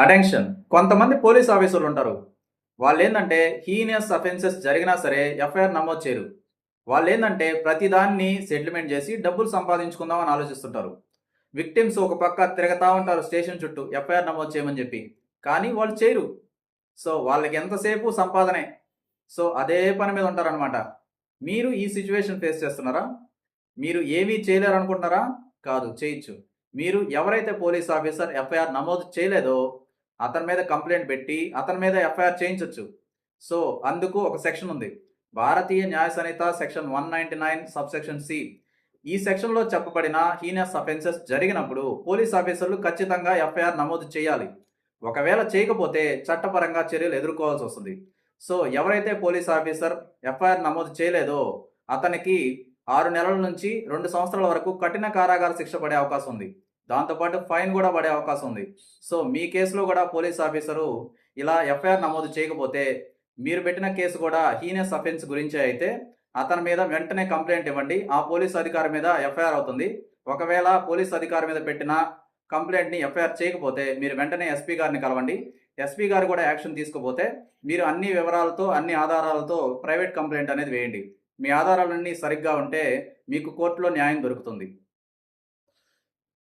Attention కొంతమంది police ఆఫీసర్లు ఉంటారు. వాళ్ళు ఏంటంటే హీనియస్ అఫెన్సెస్ జరిగినా సరే ఎఫ్ఐఆర్ నమోదు చేయరు. వాళ్ళు ఏంటంటే ప్రతిదాన్ని సెటిల్మెంట్ చేసి డబ్బులు సంపాదించుకుందాం అని ఆలోచిస్తుంటారు. విక్టిమ్స్ ఒక పక్క తిరగతా ఉంటారు స్టేషన్ చుట్టూ ఎఫ్ఐఆర్ నమోదు చేయమని చెప్పి. కానీ వాళ్ళు చేయరు. సో వాళ్ళకి ఎంతసేపు సంపాదనే? సో అదే పని మీద ఉంటారనమాట మీరు ఈ సిచ్యువేషన్ ఫేస్ చేస్తున్నారా? మీరు ఏమీ చేయలేరు అనుకుంటున్నారా కాదు చేయొచ్చు. మీరు ఎవరైతే పోలీస్ ఆఫీసర్ ఎఫ్ఐఆర్ నమోదు చేయలేదో అతని మీద కంప్లైంట్ పెట్టి అతని మీద ఎఫ్ఐఆర్ చేయించవచ్చు సో అందుకు ఒక సెక్షన్ ఉంది. Bharatiya Nyaya Sanhita section one ninety nine sub section C. ఈ సెక్షన్లో చెప్పబడిన హీనస్ అఫెన్సెస్ జరిగినప్పుడు పోలీస్ ఆఫీసర్లు ఖచ్చితంగా ఎఫ్ఐఆర్ నమోదు చేయాలి. ఒకవేళ చేయకపోతే చట్టపరంగా చర్యలు ఎదుర్కోవాల్సి వస్తుంది. సో ఎవరైతే పోలీస్ ఆఫీసర్ ఎఫ్ఐఆర్ నమోదు చేయలేదో అతనికి ఆరు నెలల నుంచి రెండు సంవత్సరాల వరకు కఠిన కారాగార శిక్ష పడే అవకాశం ఉంది. దాంతోపాటు ఫైన్ కూడా పడే అవకాశం ఉంది. సో మీ కేసులో కూడా పోలీస్ ఆఫీసరు ఇలా ఎఫ్ఐఆర్ నమోదు చేయకపోతే మీరు పెట్టిన కేసు కూడా హీనియస్ అఫెన్స్ గురించి అయితే అతని మీద వెంటనే కంప్లైంట్ ఇవ్వండి. ఆ పోలీస్ అధికారి మీద ఎఫ్ఐఆర్ అవుతుంది. ఒకవేళ పోలీస్ అధికారి మీద పెట్టిన కంప్లైంట్ని ఎఫ్ఐఆర్ చేయకపోతే మీరు వెంటనే ఎస్పీ గారిని కలవండి. ఎస్పీ గారు కూడా యాక్షన్ తీసుకోపోతే మీరు అన్ని వివరాలతో అన్ని ఆధారాలతో ప్రైవేట్ కంప్లైంట్ అనేది వేయండి. మీ ఆధారాలన్నీ సరిగ్గా ఉంటే మీకు కోర్టులో న్యాయం దొరుకుతుంది.